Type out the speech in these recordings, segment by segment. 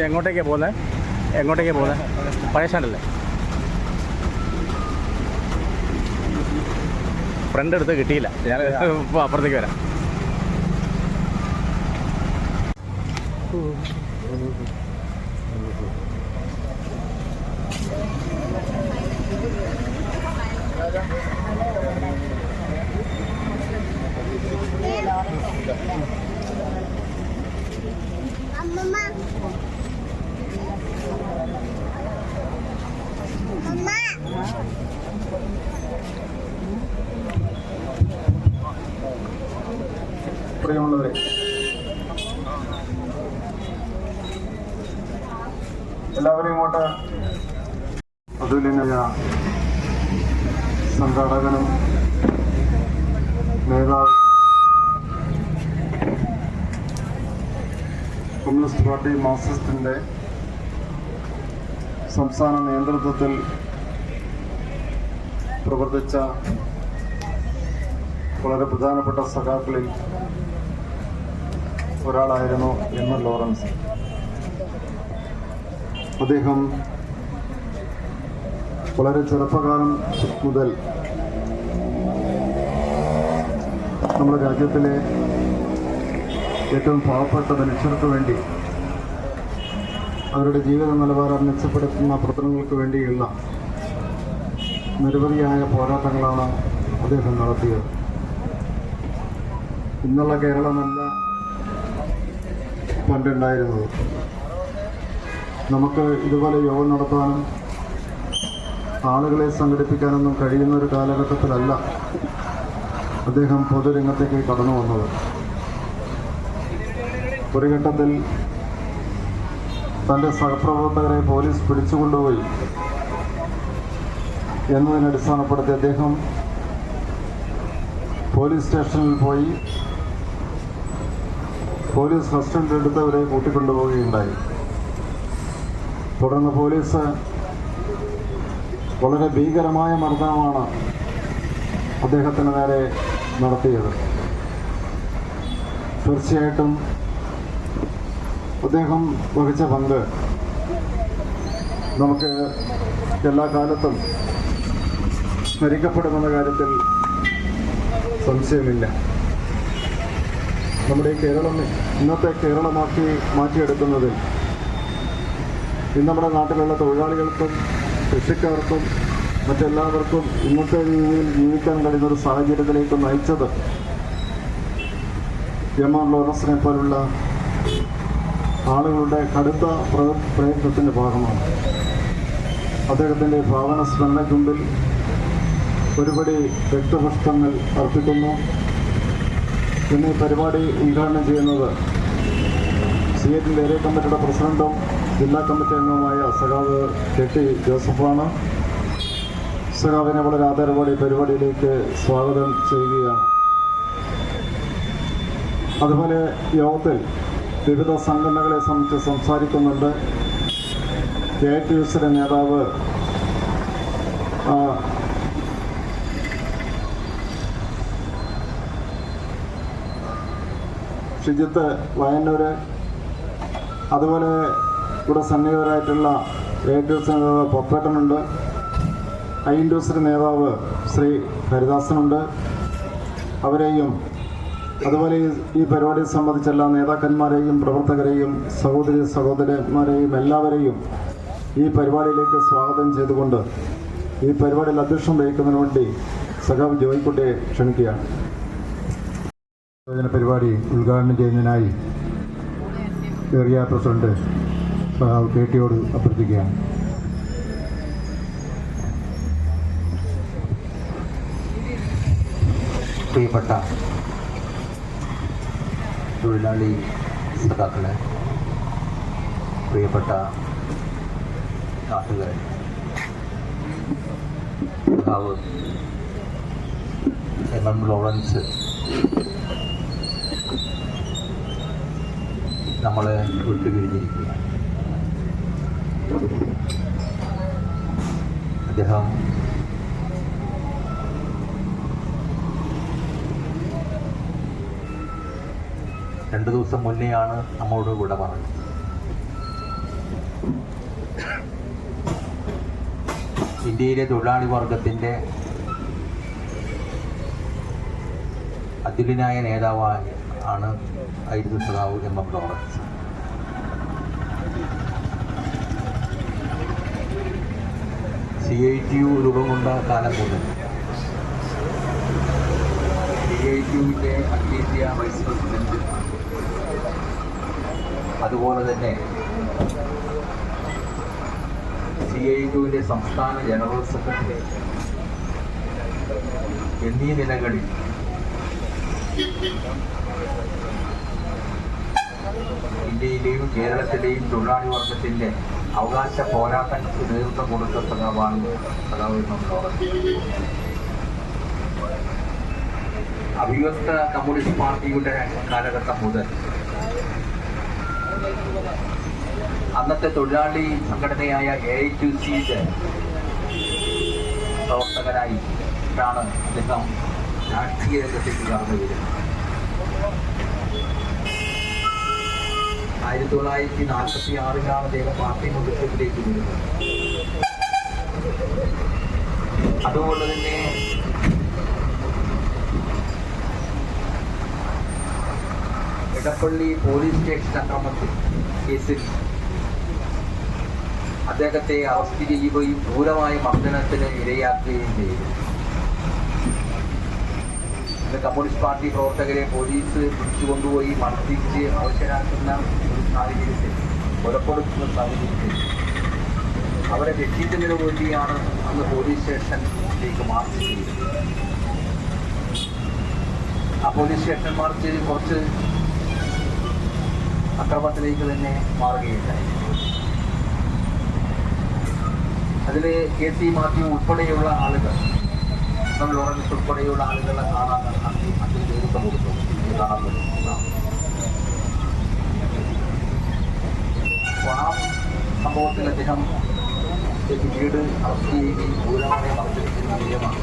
ഇത് എങ്ങോട്ടേക്കാണ് പോകുന്നത് എങ്ങോട്ടേക്കാണ് പോകുന്നത് പഴയ സ്റ്റാൻഡല്ലേ? ഫ്രണ്ട് എടുത്ത് കിട്ടിയില്ല. ഞാൻ ഇപ്പോൾ അപ്പുറത്തേക്ക് വരാം. ഇങ്ങോട്ട് അതുല്യനായ സംഘാടകനും നേതാവ് കമ്മ്യൂണിസ്റ്റ് പാർട്ടി മാർക്സിസ്റ്റിന്റെ സംസ്ഥാന നേതൃത്വത്തിൽ പ്രവർത്തിച്ച വളരെ പ്രധാനപ്പെട്ട സഖാക്കളിൽ ഒരാളായിരുന്നു എം എൽ ലോറൻസ്. അദ്ദേഹം വളരെ ചെറുപ്പകാലം മുതൽ നമ്മുടെ രാജ്യത്തിലെ ഏറ്റവും പാവപ്പെട്ട മനുഷ്യർക്ക് വേണ്ടി അവരുടെ ജീവിത നിലവാരം മെച്ചപ്പെടുത്തുന്ന പ്രവർത്തനങ്ങൾക്ക് വേണ്ടിയുള്ള നിരവധിയായ പോരാട്ടങ്ങളാണ് അദ്ദേഹം നടത്തിയത്. ഇന്നുള്ള കേരളമല്ല പണ്ടുണ്ടായിരുന്നത്. നമുക്ക് ഇതുപോലെ യോഗം നടത്താനും ആളുകളെ സംഘടിപ്പിക്കാനൊന്നും കഴിയുന്ന ഒരു കാലഘട്ടത്തിലല്ല അദ്ദേഹം പൊതുരംഗത്തേക്ക് കടന്നു വന്നത്. ഒരു ഘട്ടത്തിൽ തന്റെ സഹപ്രവർത്തകരെ പോലീസ് പിടിച്ചുകൊണ്ടുപോയി എന്നതിനെ അടിസ്ഥാനപ്പെടുത്തി അദ്ദേഹം പോലീസ് സ്റ്റേഷനിൽ പോയി പോലീസ് ഫസ്റ്റ് എടുത്തവരെ കൂട്ടിക്കൊണ്ടുപോവുകയുണ്ടായി. തുടർന്ന് പോലീസ് വളരെ ഭീകരമായ മർദ്ദനമാണ് അദ്ദേഹത്തിന് നേരെ നടത്തിയത്. തീർച്ചയായിട്ടും അദ്ദേഹം വഹിച്ച പങ്ക് നമുക്ക് എല്ലാ കാലത്തും സ്മരിക്കപ്പെടുമെന്ന കാര്യത്തിൽ സംശയമില്ല. നമ്മുടെ കേരളം ഇന്നത്തെ കേരളമാക്കി മാറ്റിയെടുക്കുന്നതിൽ ഇന്ന് നമ്മുടെ നാട്ടിലുള്ള തൊഴിലാളികൾക്കും കൃഷിക്കാർക്കും മറ്റെല്ലാവർക്കും ഇന്നത്തെ രീതിയിൽ ജീവിക്കാൻ കഴിയുന്ന ഒരു സാഹചര്യത്തിലേക്ക് നയിച്ചത് എം ആർ ലോറൻസിനെ പോലുള്ള ആളുകളുടെ കടുത്ത പ്ര- പ്രയത്നത്തിന്റെ ഭാഗമാണ്. അദ്ദേഹത്തിന്റെ ഭാവന സ്മരണയ്ക്കുമ്പിൽ ഒരുപടി രക്തപുഷ്പങ്ങൾ അർപ്പിക്കുന്നു. ഇന്ന് ഈ പരിപാടി ഉദ്ഘാടനം ചെയ്യുന്നത് സി എറ്റിന്റെ ഏരിയ കമ്മിറ്റിയുടെ പ്രസിഡന്റും ജില്ലാ കമ്മിറ്റി അംഗവുമായ സഖാവ് കെ ടി ജോസഫാണ്. സഖാവിനെ വളരെ ആദരവോടെ പരിപാടിയിലേക്ക് സ്വാഗതം ചെയ്യുകയാണ്. അതുപോലെ യോഗത്തിൽ വിവിധ സംഘടനകളെ സംബന്ധിച്ച് സംസാരിക്കുന്നുണ്ട്. കെ ടി യുസിന്റെ നേതാവ് ഷിജിത്ത് വയന്നൂര്. അതുപോലെ ഇവിടെ സന്നിഹിതരായിട്ടുള്ള എയർടെൽസ് നേതാവ് പൊപ്പേട്ടനുണ്ട്. ഇൻഡോസിന്റെ നേതാവ് ശ്രീ ഹരിദാസനുണ്ട്. അവരെയും അതുപോലെ ഈ- പരിപാടി പരിപാടിയെ സംബന്ധിച്ച എല്ലാ നേതാക്കന്മാരെയും പ്രവർത്തകരെയും സഹോദരി സഹോദരന്മാരെയും എല്ലാവരെയും ഈ പരിപാടിയിലേക്ക് സ്വാഗതം ചെയ്തുകൊണ്ട് ഈ പരിപാടിയിൽ അധ്യക്ഷം വഹിക്കുന്നതിന് വേണ്ടി സഖാവ് ജോയിക്കുട്ടിയെ ക്ഷണിക്കുകയാണ്. പരിപാടി ഉദ്ഘാടനം ചെയ്യുന്നതിനായി ഏറിയ പ്രസിഡന്റ് സഹാവ് പേട്ടിയോട് ടിയോട് അഭ്യർത്ഥിക്കുകയാണ്. പ്രിയപ്പെട്ട തൊഴിലാളി സഖാക്കളെ പ്രിയപ്പെട്ട നാട്ടുകാരെ സഖാവ് എം എം ലോറൻസ് നമ്മളെ വിട്ടുപിരിഞ്ഞിരിക്കുകയാണ് അദ്ദേഹം രണ്ട് ദിവസം മുന്നെയാണ് നമ്മളോട് വിട പറഞ്ഞത്. ഇന്ത്യയിലെ തൊഴിലാളി വർഗത്തിന്റെ അതുല്യനായ നേതാവാണ് ആയിരുന്നു സഖാവ് M M Lawrence C I T U രൂപം കൊണ്ട കാലം മുതൽ സി ഐ ടി യുവിന്റെ അഖിലേന്ത്യാ വൈസ് പ്രസിഡന്റ് അതുപോലെ തന്നെ സി ഐ ടുവിന്റെ സംസ്ഥാന ജനറൽ സെക്രട്ടറി എന്നീ നിലകളിൽ ഇന്ത്യയിലെയും കേരളത്തിലെയും തൊഴിലാളി വർഗത്തിന്റെ അവകാശ പോരാട്ടങ്ങൾക്ക് നേതൃത്വം കൊടുത്ത സഖാവാണ് സഖാവ് അഭിവ്യക്ത കമ്മ്യൂണിസ്റ്റ് പാർട്ടിയുടെ കാലഘട്ടം മുതൽ അന്നത്തെ തൊഴിലാളി സംഘടനയായ എ ഐ ടു സിയുടെ പ്രവർത്തകനായി ാണ് അദ്ദേഹം രാഷ്ട്രീയ രംഗത്തേക്ക് കടന്നു വരുന്നത് ആയിരത്തി തൊള്ളായിരത്തി നാൽപ്പത്തി ആറിലാണ് അദ്ദേഹം പാർട്ടി മുഖ്യത്തിലേക്ക് വരുന്നത്. അതുപോലെ തന്നെ ഇടപ്പള്ളി പോലീസ് സ്റ്റേഷൻ അക്രമത്തിൽ കേസിൽ അദ്ദേഹത്തെ അറസ്റ്റ് ചെയ്യുകയും ക്രൂരമായ മർദ്ദനത്തിന് ഇരയാക്കുകയും ചെയ്തു. കമ്മ്യൂണിസ്റ്റ് പാർട്ടി പ്രവർത്തകരെ പോലീസ് പിടിച്ചുകൊണ്ടുപോയി മർദ്ദിച്ച് അവശരാക്കുന്ന സാഹചര്യത്തിൽ കൊലപ്പെടുത്തുന്ന സാഹചര്യത്തിൽ അവരെ രക്ഷിക്കുന്നതിന് വേണ്ടിയാണ് അന്ന് പോലീസ് സ്റ്റേഷനിലേക്ക് മാർച്ച് ചെയ്തത്. ആ പോലീസ് സ്റ്റേഷൻ മാർച്ച് കുറച്ച് അക്രമത്തിലേക്ക് തന്നെ മാറുകയുണ്ടായി. അതിൽ കെ സി മാത്യു ഉൾപ്പെടെയുള്ള ആളുകൾ നമ്മൾ ലോറൻസ് ഉൾപ്പെടെയുള്ള ആളുകളെ കാണാൻ അതിൽ നേതൃത്വം കൊടുത്തു ഇത് കാണാൻ പറ്റും അപ്പോൾ ആ സംഭവത്തിൽ അദ്ദേഹം പിന്നീട് അറസ്റ്റ് ചെയ്യുകയും ക്രൂരമായ മർദ്ദനത്തിന് വിജയമാണ്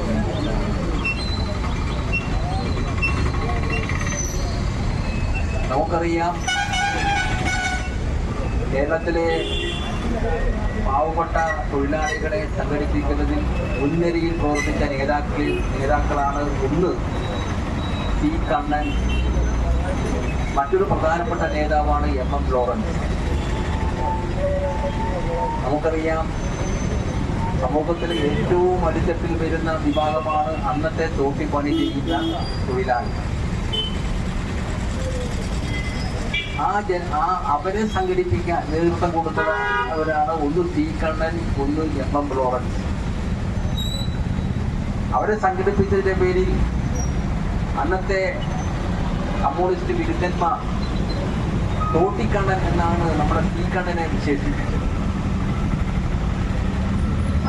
നമുക്കറിയാം കേരളത്തിലെ പാവപ്പെട്ട തൊഴിലാളികളെ സംഘടിപ്പിക്കുന്നതിൽ മുൻനിരയിൽ പ്രവർത്തിച്ച നേതാക്കളിൽ നേതാക്കളാണ് ഒന്ന് സി കണ്ണൻ. മറ്റൊരു പ്രധാനപ്പെട്ട നേതാവാണ് എം എം ലോറൻസ്. നമുക്കറിയാം. സമൂഹത്തിൽ ഏറ്റവും അടിത്തട്ടിൽ വരുന്ന വിഭാഗമാണ് അന്നത്തെ തോട്ടിപ്പണി ചെയ്യുന്ന തൊഴിലാളി. ആ ജന ആ അവരെ സംഘടിപ്പിക്കാൻ നേതൃത്വം കൊടുത്തവരാണ് ഒന്ന് സി കണ്ണൻ ഒന്ന് എം എം ലോറൻസ് അവരെ സംഘടിപ്പിച്ചതിന്റെ പേരിൽ അന്നത്തെ കമ്മ്യൂണിസ്റ്റ് വിരുദ്ധന്മാർ തോട്ടിക്കണ്ണൻ എന്നാണ് നമ്മുടെ സി കണ്ണനെ വിശേഷിപ്പിച്ചത്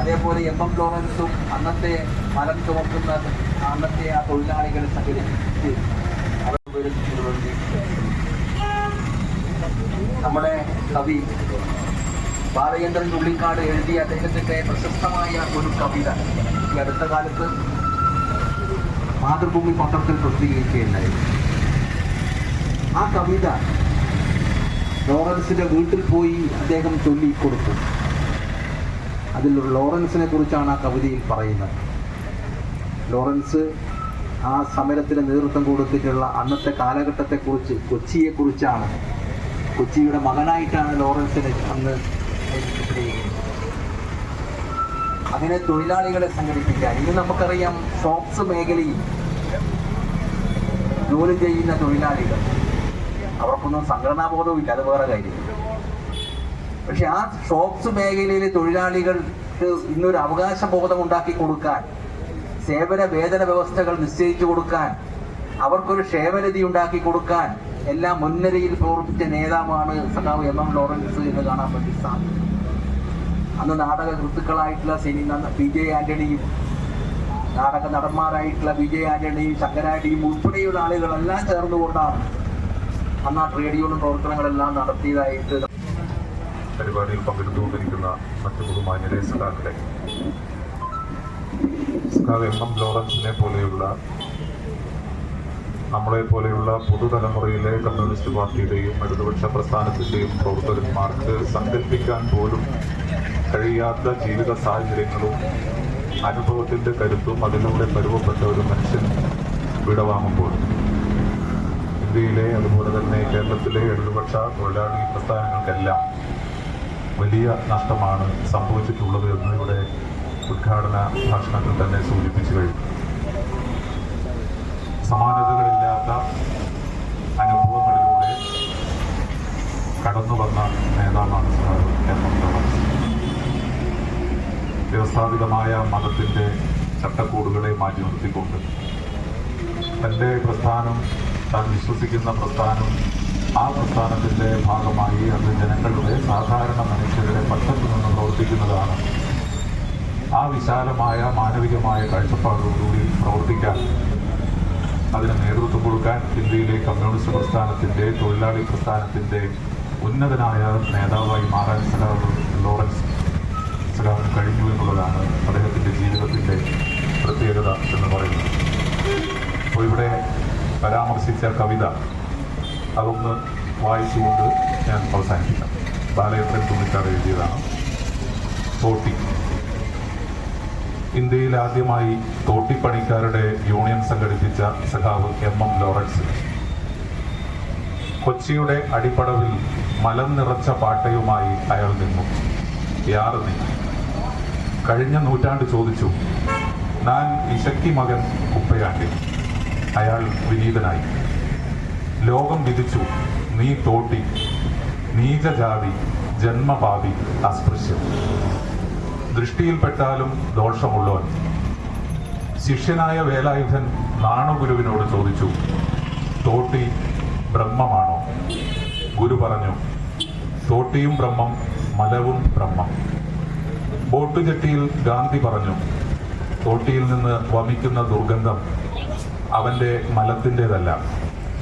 അതേപോലെ എം എം ലോറൻസും അന്നത്തെ മലം ചുമക്കുന്ന അന്നത്തെ ആ തൊഴിലാളികൾ സംഘടിപ്പിച്ച് നമ്മുടെ കവി ബാലചന്ദ്രൻ ഉള്ളിക്കാട് എഴുതിയ അദ്ദേഹത്തിന്റെ പ്രശസ്തമായ ഒരു കവിത ഈ അടുത്ത കാലത്ത് മാതൃഭൂമി പത്രത്തിൽ പ്രസിദ്ധീകരിക്കുകയുണ്ടായി. ആ കവിത ലോറൻസിന്റെ വീട്ടിൽ പോയി അദ്ദേഹം ചൊല്ലിക്കൊടുത്തു. അതിൽ ലോറൻസിനെ കുറിച്ചാണ് ആ കവിതയിൽ പറയുന്നത്. ലോറൻസ് ആ സമരത്തിന് നേതൃത്വം കൊടുത്തിട്ടുള്ള അന്നത്തെ കാലഘട്ടത്തെക്കുറിച്ച് കൊച്ചിയെക്കുറിച്ചാണ്. കൊച്ചിയുടെ മകനായിട്ടാണ് ലോറൻസിനെ അന്ന് അങ്ങനെ തൊഴിലാളികളെ സംഘടിപ്പിക്കാൻ ഇന്ന് നമുക്കറിയാം ഷോപ്സ് മേഖലയിൽ ജോലി ചെയ്യുന്ന തൊഴിലാളികൾ. അവർക്കൊന്നും സംഘടനാബോധവും ഇല്ല അത് വേറെ കാര്യം. പക്ഷെ ആ ഷോപ്സ് മേഖലയിലെ തൊഴിലാളികൾക്ക് ഇന്നൊരു അവകാശ ബോധം ഉണ്ടാക്കി കൊടുക്കാൻ സേവന വേതന വ്യവസ്ഥകൾ നിശ്ചയിച്ചു കൊടുക്കാൻ അവർക്കൊരു ക്ഷേമനിധി ഉണ്ടാക്കി കൊടുക്കാൻ എല്ലാം മുൻനിരയിൽ പ്രവർത്തിച്ച നേതാവാണ് സഖാവ് എം എം ലോറൻസ് എന്ന് കാണാൻ വേണ്ടി സാധിക്കും. അന്ന് നാടക കൃത്തുക്കളായിട്ടുള്ള സിനി പി ജെ ആന്റണിയും നാടക നടന്മാരായിട്ടുള്ള പി ജെ ആന്റണിയും ശങ്കരാടിയും ഉൾപ്പെടെയുള്ള ആളുകളെല്ലാം ചേർന്നുകൊണ്ടാണ് അന്ന് ആ ട്രേഡ് യൂണിയൻ പ്രവർത്തനങ്ങളെല്ലാം നടത്തിയതായിട്ട് പരിപാടിയിൽ പങ്കെടുത്തുകൊണ്ടിരിക്കുന്ന മറ്റു ബഹുമാന്യരെ സഖാക്കളെ സഖാവ് എം. എം ലോറൻസിനെ പോലെയുള്ള നമ്മളെ പോലെയുള്ള പുതുതലമുറയിലെ കമ്മ്യൂണിസ്റ്റ് പാർട്ടിയുടെയും ഇടതുപക്ഷ പ്രസ്ഥാനത്തിന്റെയും പ്രവർത്തകന്മാർക്ക് സങ്കല്പിക്കാൻ പോലും കഴിയാത്ത ജീവിത സാഹചര്യങ്ങളും അനുഭവത്തിന്റെ കരുത്തും അതിലൂടെ പരുവപ്പെട്ട ഒരു മനുഷ്യൻ വിടവാങ്ങുമ്പോൾ ഇന്ത്യയിലെ അതുപോലെ തന്നെ കേരളത്തിലെ ഇടതുപക്ഷ തൊഴിലാളി പ്രസ്ഥാനങ്ങൾക്കെല്ലാം വലിയ നഷ്ടമാണ് സംഭവിച്ചിട്ടുള്ളത് എന്ന് ഇവിടെ ഉദ്ഘാടന ഭാഷണത്തിൽ തന്നെ സൂചിപ്പിച്ചു കഴിഞ്ഞു. സമാനതകളില്ലാത്ത അനുഭവങ്ങളിലൂടെ കടന്നു വന്ന നേതാവാണ് വ്യവസ്ഥാപിതമായ മതത്തിന്റെ ചട്ടക്കൂടുകളെ മാറ്റി നിർത്തിക്കൊണ്ട് തന്റെ പ്രസ്ഥാനം താൻ വിശ്വസിക്കുന്ന പ്രസ്ഥാനം ആ പ്രസ്ഥാനത്തിന്റെ ഭാഗമായി അത് ജനങ്ങളുടെ സാധാരണ മനുഷ്യരുടെ പക്ഷത്തു നിന്ന് പ്രവർത്തിക്കുന്നതാണ്. ആ വിശാലമായ മാനവികമായ കാഴ്ചപ്പാടോടുകൂടി പ്രവർത്തിക്കാൻ അതിന് നേതൃത്വം കൊടുക്കാൻ ഇന്ത്യയിലെ കമ്മ്യൂണിസ്റ്റ് പ്രസ്ഥാനത്തിന്റെ തൊഴിലാളി പ്രസ്ഥാനത്തിന്റെ ഉന്നതനായ നേതാവായി മാറാൻ സലാം ലോറൻസ് സഖാവിന് കഴിഞ്ഞു എന്നുള്ളതാണ് അദ്ദേഹത്തിന്റെ ജീവിതത്തിന്റെ പ്രത്യേകത എന്ന് പറയുന്നത്. അപ്പോൾ ഇവിടെ പരാമർശിച്ച കവിത അതൊന്ന് വായിച്ചുകൊണ്ട് ഞാൻ അവസാനിപ്പിക്കാം. ബാലയത്രൻ തുണിക്കാട് എഴുതിയതാണ്. തോട്ടി. ഇന്ത്യയിൽ ആദ്യമായി തോട്ടിപ്പണിക്കാരുടെ യൂണിയൻ സംഘടിപ്പിച്ച സഖാവ് എം എം ലോറൻസ്. കൊച്ചിയുടെ അടിപ്പടവിൽ മലം നിറച്ച പാട്ടയുമായി അയാൾ നിന്നു. യാറ് കഴിഞ്ഞ നൂറ്റാണ്ട് ചോദിച്ചു ഞാൻ ഇശക്കി മകൻ കുപ്പയാണ്ടി. അയാൾ വിനീതനായി. ലോകം വിധിച്ചു. നീ തോട്ടി. നീചജാതി ജന്മപാതി അസ്പൃശ്യം. ദൃഷ്ടിയിൽപ്പെട്ടാലും ദോഷമുള്ളവൻ. ശിഷ്യനായ വേലായുധൻ നാണുഗുരുവിനോട് ചോദിച്ചു തോട്ടി ബ്രഹ്മമാണോ? ഗുരു പറഞ്ഞു തോട്ടിയും ബ്രഹ്മം മലവും ബ്രഹ്മം. ബോട്ടുചട്ടിയിൽ ഗാന്ധി പറഞ്ഞു തോട്ടിയിൽ നിന്ന് വമിക്കുന്ന ദുർഗന്ധം അവന്റെ മലത്തിന്റെതല്ല.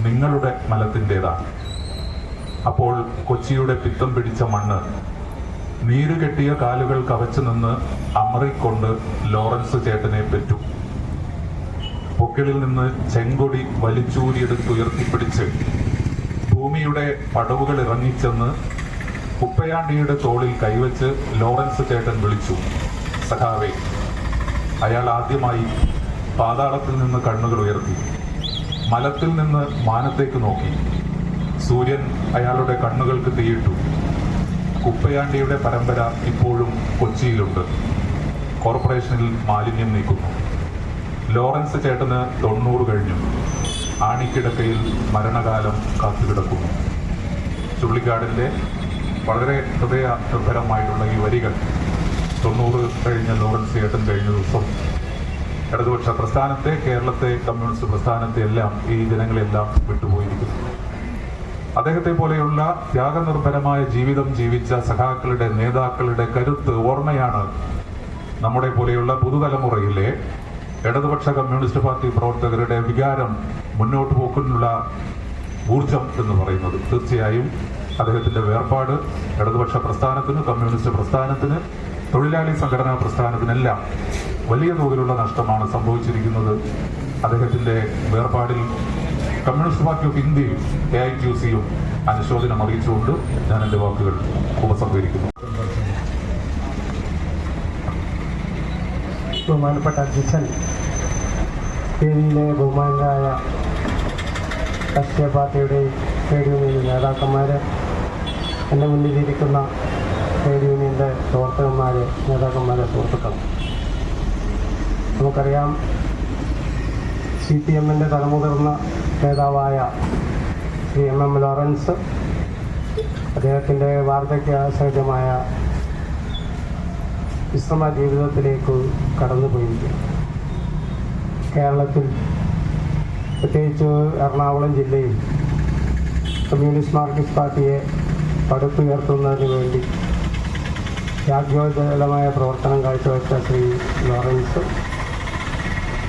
നിങ്ങളുടെ മലത്തിന്റെതാണ്. അപ്പോൾ കൊച്ചിയുടെ പിത്തം പിടിച്ച മണ്ണ് നീരുകെട്ടിയ കാലുകൾ കവച്ചു നിന്ന് അമറിക്കൊണ്ട് ലോറൻസ് ചേട്ടനെ പെറ്റു. പൊക്കിളിൽ നിന്ന് ചെങ്കൊടി വലിച്ചൂരിയെടുത്തുയർത്തിപ്പിടിച്ച് ഭൂമിയുടെ പടവുകൾ ഇറങ്ങിച്ചെന്ന് കുപ്പയാണ്ടിയുടെ തോളിൽ കൈവച്ച് ലോറൻസ് ചേട്ടൻ വിളിച്ചു. സഖാവേ അയാൾ ആദ്യമായി പാതാളത്തിൽ നിന്ന് കണ്ണുകൾ ഉയർത്തി. മലത്തിൽ നിന്ന് മാനത്തേക്ക് നോക്കി. സൂര്യൻ അയാളുടെ കണ്ണുകൾക്ക് തീയിട്ടു. കുപ്പയാണ്ടിയുടെ പരമ്പര ഇപ്പോഴും കൊച്ചിയിലുണ്ട്. കോർപ്പറേഷനിൽ മാലിന്യം നീക്കുന്നു. ലോറൻസ് ചേട്ടന് തൊണ്ണൂറ് കഴിഞ്ഞു. ആണിക്കിടക്കയിൽ മരണകാലം കാത്തുകിടക്കുന്നു. ചുള്ളിക്കാടിന്റെ വളരെ ഹൃദയ നിർഭരമായിട്ടുള്ള ഈ വരികൾ. തൊണ്ണൂറ് കഴിഞ്ഞ ലോറൻസ് ചേട്ടൻ കഴിഞ്ഞ ദിവസം ഇടതുപക്ഷ പ്രസ്ഥാനത്തെ കേരളത്തെ കമ്മ്യൂണിസ്റ്റ് പ്രസ്ഥാനത്തെ എല്ലാം ഈ ജനങ്ങളെല്ലാം വിട്ടുപോയിരിക്കുന്നു. അദ്ദേഹത്തെ പോലെയുള്ള ത്യാഗനിർഭരമായ ജീവിതം ജീവിച്ച സഖാക്കളുടെ നേതാക്കളുടെ കരുത്ത് ഓർമ്മയാണ് നമ്മുടെ പോലെയുള്ള പുതുതലമുറയിലെ ഇടതുപക്ഷ കമ്മ്യൂണിസ്റ്റ് പാർട്ടി പ്രവർത്തകരുടെ വികാരം മുന്നോട്ട് പോക്കുന്നുള്ള ഊർജം എന്ന് പറയുന്നത്. തീർച്ചയായും അദ്ദേഹത്തിന്റെ വേർപാട് ഇടതുപക്ഷ പ്രസ്ഥാനത്തിന് കമ്മ്യൂണിസ്റ്റ് പ്രസ്ഥാനത്തിന് തൊഴിലാളി സംഘടനാ പ്രസ്ഥാനത്തിനെല്ലാം വലിയ തോതിലുള്ള നഷ്ടമാണ് സംഭവിച്ചിരിക്കുന്നത്. അദ്ദേഹത്തിന്റെ വേർപാടിൽ കമ്മ്യൂണിസ്റ്റ് പാർട്ടി ഓഫ് ഇന്ത്യയും എ ഐ ടി സിയും അനുശോചനം അറിയിച്ചുകൊണ്ട് ഞാൻ എന്റെ വാക്കുകൾ ഉപസംഹരിക്കുന്നു. ബഹുമാനപ്പെട്ട അധ്യക്ഷൻ വേദിയിലെ ബഹുമാനരായ രാഷ്ട്രീയ പാർട്ടിയുടെ ട്രേഡ് യൂണിയൻ നേതാക്കന്മാർ എന്റെ മുന്നിലിരിക്കുന്ന ട്രേഡ് യൂണിയന്റെ പ്രവർത്തകന്മാർ നേതാക്കന്മാരെ സുഹൃത്തുക്കൾ നമുക്കറിയാം സി പി എമ്മിന്റെ തലമുതിർന്ന നേതാവായ ശ്രീ എം എം ലോറൻസ് അദ്ദേഹത്തിന്റെ വാർദ്ധക്യ സഹജമായ വിശ്രമ ജീവിതത്തിലേക്ക് കടന്നുപോയിരിക്കുന്നു. കേരളത്തിൽ പ്രത്യേകിച്ച് എറണാകുളം ജില്ലയിൽ കമ്മ്യൂണിസ്റ്റ് മാർക്സിസ്റ്റ് പാർട്ടിയെ പടുത്തുയർത്തുന്നതിന് വേണ്ടി രാജ്യോജലമായ പ്രവർത്തനം കാഴ്ചവെച്ച ശ്രീ ലോറൻസ്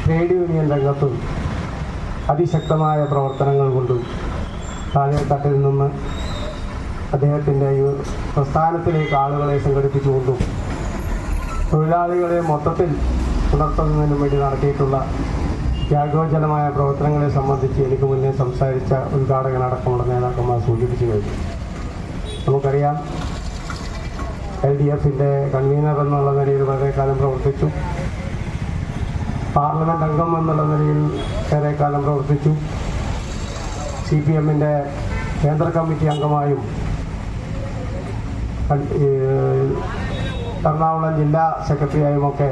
ട്രേഡ് യൂണിയൻ രംഗത്തും അതിശക്തമായ പ്രവർത്തനങ്ങൾ കൊണ്ടും താഴെത്തട്ടിൽ നിന്ന് അദ്ദേഹത്തിന്റെ ഈ പ്രസ്ഥാനത്തിലേക്ക് ആളുകളെ സംഘടിപ്പിച്ചുകൊണ്ടും തൊഴിലാളികളെ മൊത്തത്തിൽ പുലർത്തുന്നതിനു വേണ്ടി നടത്തിയിട്ടുള്ള ത്യാഗോജനമായ പ്രവർത്തനങ്ങളെ സംബന്ധിച്ച് എനിക്ക് മുന്നേ സംസാരിച്ച ഉദ്ഘാടകനടക്കമുള്ള നേതാക്കന്മാർ സൂചിപ്പിച്ചു കഴിഞ്ഞു. നമുക്കറിയാം എൽ ഡി എഫിന്റെ കൺവീനർ എന്നുള്ള നിലയിൽ വളരെ കാലം പ്രവർത്തിച്ചു. പാർലമെന്റ് അംഗം എന്നുള്ള നിലയിൽ ഏറെ കാലം പ്രവർത്തിച്ചു. സി പി എമ്മിന്റെ കേന്ദ്ര കമ്മിറ്റി അംഗമായും എറണാകുളം ജില്ലാ സെക്രട്ടറിയായുമൊക്കെ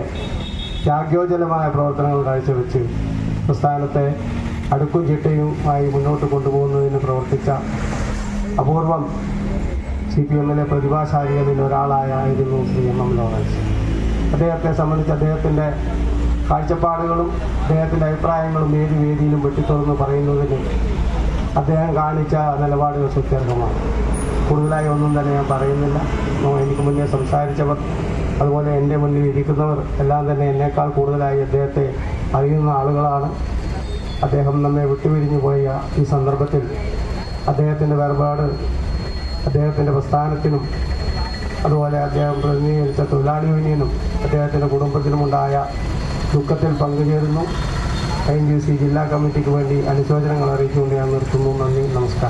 ത്യാഗ്യോജനമായ പ്രവർത്തനങ്ങൾ കാഴ്ചവെച്ച് പ്രസ്ഥാനത്തെ അടുക്കും ചിട്ടയുമായി മുന്നോട്ട് കൊണ്ടുപോകുന്നതിന് പ്രവർത്തിച്ച അപൂർവം സി പി എമ്മിലെ പ്രതിഭാശാലികളിൽ ഒരാളായിരുന്നു ശ്രീ എം എം ലോറൻസ്. അദ്ദേഹത്തെ സംബന്ധിച്ച് അദ്ദേഹത്തിന്റെ കാഴ്ചപ്പാടുകളും അദ്ദേഹത്തിന്റെ അഭിപ്രായങ്ങളും ഏത് വേദിയിലും വെട്ടിത്തുറന്ന് പറയുന്നതിന് അദ്ദേഹം കാണിച്ച നിലപാടുകൾ സുത്യർഹമാണ് കൂടുതലായി ഒന്നും തന്നെ ഞാൻ പറയുന്നില്ല. എനിക്ക് മുന്നേ സംസാരിച്ചവർ അതുപോലെ എന്റെ മുന്നിൽ ഇരിക്കുന്നവർ എല്ലാം തന്നെ എന്നേക്കാൾ കൂടുതലായി അദ്ദേഹത്തെ അറിയുന്ന ആളുകളാണ്. അദ്ദേഹം നമ്മെ വിട്ടുപിരിഞ്ഞു പോയ ഈ സന്ദർഭത്തിൽ അദ്ദേഹത്തിന്റെ വേർപാട് അദ്ദേഹത്തിന്റെ പ്രസ്ഥാനത്തിനും അതുപോലെ അദ്ദേഹം പ്രതിനിധീകരിച്ച തൊഴിലാളി യൂണിയനും അദ്ദേഹത്തിന്റെ കുടുംബത്തിനുമുണ്ടായ ദുഃഖത്തിൽ പങ്കുചേരുന്നു. ഐ ജില്ലാ കമ്മിറ്റിക്ക് വേണ്ടി അനുശോചനങ്ങൾ അറിയിച്ചുകൊണ്ട് ഞാൻ നിർത്തുന്നു. നന്ദി നമസ്കാരം.